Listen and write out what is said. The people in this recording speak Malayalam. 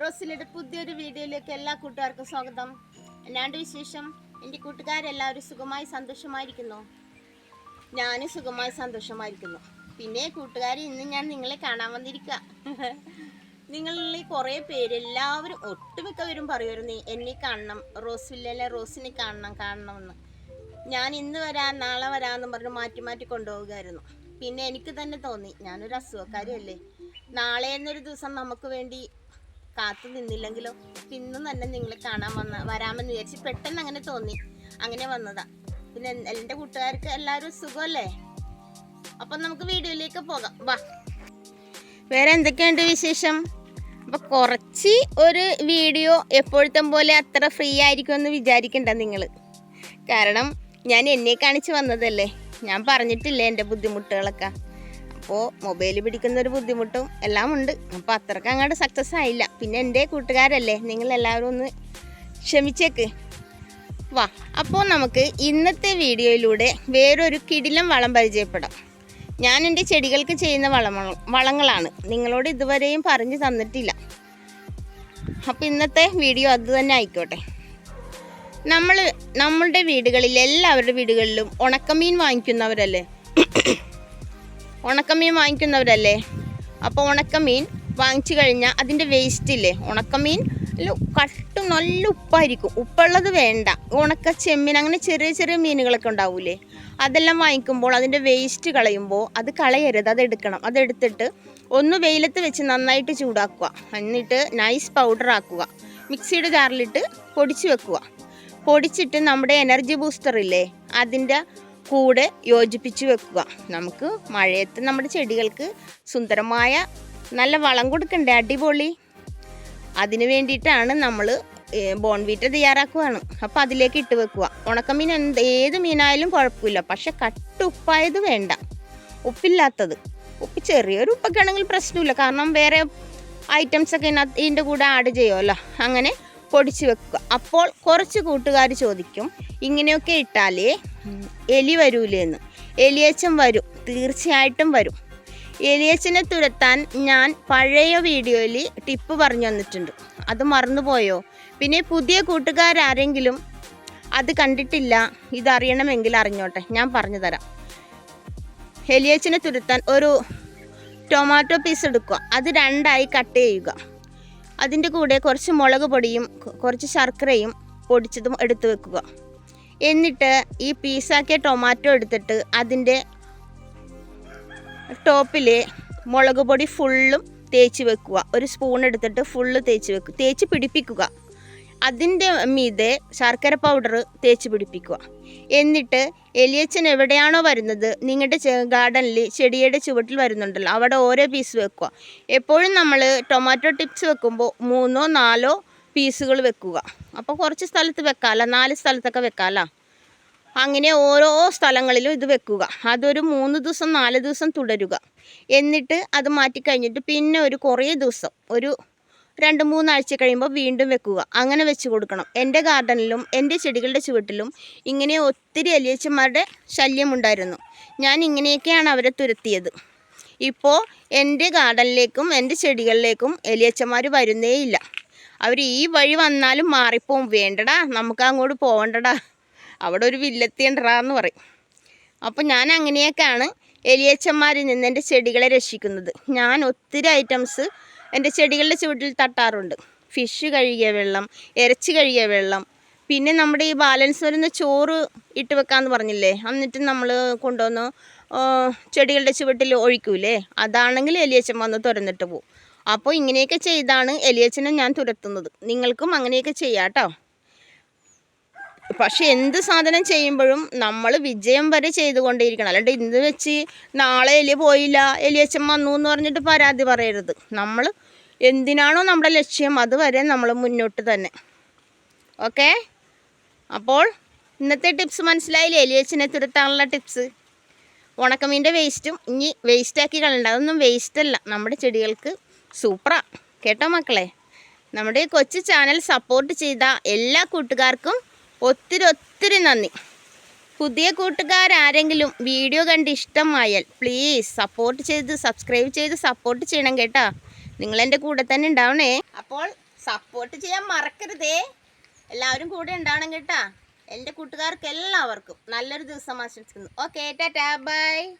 റോസിലയുടെ പുതിയൊരു വീഡിയോയിലേക്ക് എല്ലാ കൂട്ടുകാർക്കും സ്വാഗതം. എന്നാണ്ട് വിശേഷം എന്റെ കൂട്ടുകാരെല്ലാവരും സുഖമായി സന്തോഷമായിരിക്കുന്നു. ഞാനും സുഖമായി സന്തോഷമായിരിക്കുന്നു. പിന്നെ കൂട്ടുകാർ ഇന്ന് ഞാൻ നിങ്ങളെ കാണാൻ വന്നിരിക്കുക നിങ്ങളിൽ കുറേ പേര് എല്ലാവരും ഒട്ടുമിക്കവരും പറയുമായിരുന്നു എന്നെ കാണണം റോസില്ലല്ലേ റോസിനെ കാണണം കാണണമെന്ന്. ഞാൻ ഇന്ന് വരാം നാളെ വരാമെന്ന് പറഞ്ഞ് മാറ്റി മാറ്റി കൊണ്ടുപോകുമായിരുന്നു പിന്നെ എനിക്ക് തന്നെ തോന്നി ഞാനൊരു അസുഖക്കാരിയല്ലേ. നാളെ എന്നൊരു ദിവസം നമുക്ക് വേണ്ടി കാത്തു നിന്നില്ലെങ്കിലോ പിന്നും തന്നെ നിങ്ങളെ കാണാൻ വന്ന വരാമെന്ന് വിചാരിച്ച് പെട്ടെന്ന് അങ്ങനെ തോന്നി. അങ്ങനെ വന്നതാ. പിന്നെ എൻ- എന്റെ കൂട്ടുകാർക്ക് എല്ലാവരും സുഖമല്ലേ? അപ്പം നമുക്ക് വീഡിയോയിലേക്ക് പോകാം. വാ. വേറെ എന്തൊക്കെയുണ്ട് വിശേഷം? അപ്പൊ കുറച്ച് ഒരു വീഡിയോ എപ്പോഴത്തെ പോലെ അത്ര ഫ്രീ ആയിരിക്കും എന്ന് വിചാരിക്കണ്ട നിങ്ങൾ കാരണം ഞാൻ എന്നെ കാണിച്ച് വന്നതല്ലേ? ഞാൻ പറഞ്ഞിട്ടില്ലേ എന്റെ ബുദ്ധിമുട്ടുകളൊക്കെ? അപ്പോൾ മൊബൈൽ പിടിക്കുന്ന ഒരു ബുദ്ധിമുട്ടും എല്ലാം ഉണ്ട്. അപ്പോൾ അത്രയ്ക്ക് അങ്ങോട്ട് സക്സസ് ആയില്ല. പിന്നെ എന്റെ കൂട്ടുകാരല്ലേ നിങ്ങൾ എല്ലാവരും ഒന്ന് ക്ഷമിച്ചേക്ക്. വാ അപ്പോൾ നമുക്ക് ഇന്നത്തെ വീഡിയോയിലൂടെ വേറൊരു കിടിലം വളം പരിചയപ്പെടാം. ഞാൻ എന്റെ ചെടികൾക്ക് ചെയ്യുന്ന വളം വളങ്ങളാണ്. നിങ്ങളോട് ഇതുവരെയും പറഞ്ഞു തന്നിട്ടില്ല. അപ്പോൾ ഇന്നത്തെ വീഡിയോ അത് തന്നെ ആയിക്കോട്ടെ. നമ്മൾ നമ്മളുടെ വീടുകളിൽ എല്ലാവരുടെ വീടുകളിലും ഉണക്കമീൻ വാങ്ങിക്കുന്നവരല്ലേ? ഉണക്കമീൻ വാങ്ങിക്കുന്നവരല്ലേ? അപ്പോൾ ഉണക്കമീൻ വാങ്ങിച്ചു കഴിഞ്ഞാൽ അതിന്റെ വേസ്റ്റില്ലേ ഉണക്കമീൻ കട്ടും നല്ല ഉപ്പായിരിക്കും. ഉപ്പുള്ളത് വേണ്ട. ഉണക്ക ചെമ്മീൻ അങ്ങനെ ചെറിയ ചെറിയ മീനുകളൊക്കെ ഉണ്ടാവൂലേ? അതെല്ലാം വാങ്ങിക്കുമ്പോൾ അതിന്റെ വേസ്റ്റ് കളയുമ്പോൾ അത് കളയരുത്. അത് എടുക്കണം. അതെടുത്തിട്ട് ഒന്ന് വെയിലത്ത് വെച്ച് നന്നായിട്ട് ചൂടാക്കുക. എന്നിട്ട് നൈസ് പൗഡർ ആക്കുക. മിക്സിയുടെ ജാറിലിട്ട് പൊടിച്ച് വെക്കുക. പൊടിച്ചിട്ട് നമ്മുടെ എനർജി ബൂസ്റ്റർ ഇല്ലേ? അതിന്റെ കൂടെ യോജിപ്പിച്ച് വെക്കുക. നമുക്ക് മഴയത്ത് നമ്മുടെ ചെടികൾക്ക് സുന്ദരമായ നല്ല വളം കൊടുക്കണ്ടേ? അടിപൊളി. അതിന് വേണ്ടിയിട്ടാണ് നമ്മൾ ബോൺവീറ്റ തയ്യാറാക്കുകയാണ്. അപ്പോൾ അതിലേക്ക് ഇട്ട് വെക്കുക. ഉണക്കമീൻ എന്ത് ഏത് മീനായാലും കുഴപ്പമില്ല. പക്ഷെ കട്ട് ഉപ്പായത് വേണ്ട. ഉപ്പില്ലാത്തത്. ഉപ്പ് ചെറിയൊരു ഉപ്പൊക്കെ ആണെങ്കിൽ പ്രശ്നമില്ല. കാരണം വേറെ ഐറ്റംസൊക്കെ ഇതിന്റെ കൂടെ ആഡ് ചെയ്യുമല്ലോ. അങ്ങനെ പൊടിച്ച് വെക്കുക. അപ്പോൾ കുറച്ച് കൂട്ടുകാർ ചോദിക്കും ഇങ്ങനെയൊക്കെ ഇട്ടാലേ എലി വരൂലേന്ന്? എലിയച്ചൻ വരും തീർച്ചയായിട്ടും വരും. എലിയച്ചനെ തുരത്താൻ ഞാൻ പഴയ വീഡിയോയിൽ ടിപ്പ് പറഞ്ഞു തന്നിട്ടുണ്ട് അത് മറന്നുപോയോ? പിന്നെ പുതിയ കൂട്ടുകാരാരെങ്കിലും അത് കണ്ടിട്ടില്ല ഇതറിയണമെങ്കിൽ അറിഞ്ഞോട്ടെ ഞാൻ പറഞ്ഞു തരാം. എലിയച്ചനെ തുരത്താൻ ഒരു ടൊമാറ്റോ പീസ് എടുക്കുക. അത് രണ്ടായി കട്ട് ചെയ്യുക. അതിന്റെ കൂടെ കുറച്ച് മുളക് പൊടിയും കുറച്ച് ശർക്കരയും പൊടിച്ചതും എടുത്ത് വെക്കുക. എന്നിട്ട് ഈ പീസാക്കിയ ടൊമാറ്റോ എടുത്തിട്ട് അതിന്റെ ടോപ്പിൽ മുളക് പൊടി ഫുള്ളും തേച്ച് വെക്കുക. ഒരു സ്പൂൺ എടുത്തിട്ട് ഫുള്ള് തേച്ച് വെക്കുക തേച്ച് പിടിപ്പിക്കുക. അതിന്റെ മീതെ ശർക്കര പൗഡർ തേച്ച് പിടിപ്പിക്കുക. എന്നിട്ട് എലിയച്ചൻ എവിടെയാണോ വരുന്നത് നിങ്ങളുടെ ഗാർഡനിൽ ചെടിയുടെ ചുവട്ടിൽ വരുന്നുണ്ടല്ലോ അവിടെ ഓരോ പീസ് വെക്കുക. എപ്പോഴും നമ്മൾ ടൊമാറ്റോ ടിപ്സ് വെക്കുമ്പോൾ മൂന്നോ നാലോ പീസുകൾ വെക്കുക. അപ്പോൾ കുറച്ച് സ്ഥലത്ത് വെക്കാമല്ലോ നാല് സ്ഥലത്തൊക്കെ വെക്കാമല്ലോ അങ്ങനെ ഓരോ സ്ഥലങ്ങളിലും ഇത് വെക്കുക. അതൊരു മൂന്ന് ദിവസം നാല് ദിവസം തുടരുക. എന്നിട്ട് അത് മാറ്റി കഴിഞ്ഞിട്ട് പിന്നെ ഒരു കുറേ ദിവസം ഒരു രണ്ട് മൂന്നാഴ്ച കഴിയുമ്പോൾ വീണ്ടും വെക്കുക. അങ്ങനെ വെച്ച് കൊടുക്കണം. എന്റെ ഗാർഡനിലും എന്റെ ചെടികളുടെ ചുവട്ടിലും ഇങ്ങനെ ഒത്തിരി എലിയച്ചന്മാരുടെ ശല്യമുണ്ടായിരുന്നു ഞാൻ ഇങ്ങനെയൊക്കെയാണ് അവരെ തുരത്തിയത്. ഇപ്പോൾ എന്റെ ഗാർഡനിലേക്കും എന്റെ ചെടികളിലേക്കും എലിയച്ചന്മാർ വരുന്നേയില്ല. അവർ ഈ വഴി വന്നാലും മാറിപ്പോവും. വേണ്ടടാ നമുക്ക് അങ്ങോട്ട് പോകണ്ടടാ അവിടെ ഒരു വില്ലെത്തിയണ്ടടാന്ന് പറയും. അപ്പോൾ ഞാൻ അങ്ങനെയൊക്കെയാണ് എലിയച്ചന്മാരിൽ നിന്ന് എന്റെ ചെടികളെ രക്ഷിക്കുന്നത്. ഞാൻ ഒത്തിരി ഐറ്റംസ് എന്റെ ചെടികളുടെ ചുവട്ടിൽ തട്ടാറുണ്ട്. ഫിഷ് കഴുകിയ വെള്ളം ഇറച്ചി കഴുകിയ വെള്ളം. പിന്നെ നമ്മുടെ ഈ ബാലൻസ് വരുന്ന ചോറ് ഇട്ട് വെക്കാമെന്ന് പറഞ്ഞില്ലേ? എന്നിട്ട് നമ്മൾ കൊണ്ടുവന്ന് ചെടികളുടെ ചുവട്ടിൽ ഒഴിക്കൂലേ? അതാണെങ്കിൽ എലിയച്ചൻ വന്ന് തുരന്നിട്ട് പോകും അപ്പോൾ ഇങ്ങനെയൊക്കെ ചെയ്താണ് എലിയച്ചനെ ഞാൻ തുരത്തുന്നത്. നിങ്ങൾക്കും അങ്ങനെയൊക്കെ ചെയ്യാം കേട്ടോ. പക്ഷെ എന്ത് സാധനം ചെയ്യുമ്പോഴും നമ്മൾ വിജയം വരെ ചെയ്തുകൊണ്ടേയിരിക്കണം. അല്ലാണ്ട് ഇന്ന് വെച്ച് നാളെ എലി പോയില്ല എലിയച്ചൻ വന്നു എന്ന് പറഞ്ഞിട്ട് പരാതി പറയരുത്. നമ്മൾ എന്തിനാണോ നമ്മുടെ ലക്ഷ്യം അതുവരെ നമ്മൾ മുന്നോട്ട് തന്നെ. ഓക്കെ? അപ്പോൾ ഇന്നത്തെ ടിപ്സ് മനസ്സിലായില്ലേ? എലിയച്ചനെ തുരത്താനുള്ള ടിപ്സ്. ഉണക്കമീന്റെ വേസ്റ്റും ഇനി വേസ്റ്റാക്കി കളയണ്ട. അതൊന്നും വേസ്റ്റ് അല്ല. നമ്മുടെ ചെടികൾക്ക് സൂപ്പറാണ് കേട്ടോ മക്കളെ? നമ്മുടെ കൊച്ചു ചാനൽ സപ്പോർട്ട് ചെയ്ത എല്ലാ കൂട്ടുകാർക്കും ഒത്തിരി ഒത്തിരി നന്ദി. പുതിയ കൂട്ടുകാരാരെങ്കിലും വീഡിയോ കണ്ട് ഇഷ്ടമായാൽ പ്ലീസ് സപ്പോർട്ട് ചെയ്ത് സബ്സ്ക്രൈബ് ചെയ്ത് സപ്പോർട്ട് ചെയ്യണം കേട്ടോ. നിങ്ങൾ എന്റെ കൂടെ തന്നെ ഉണ്ടാവണേ. അപ്പോൾ സപ്പോർട്ട് ചെയ്യാൻ മറക്കരുതേ. എല്ലാവരും കൂടെ ഉണ്ടാവണം കേട്ടോ. എന്റെ കൂട്ടുകാർക്ക് എല്ലാവർക്കും നല്ലൊരു ദിവസം ആശംസിക്കുന്നു. Okay tata bye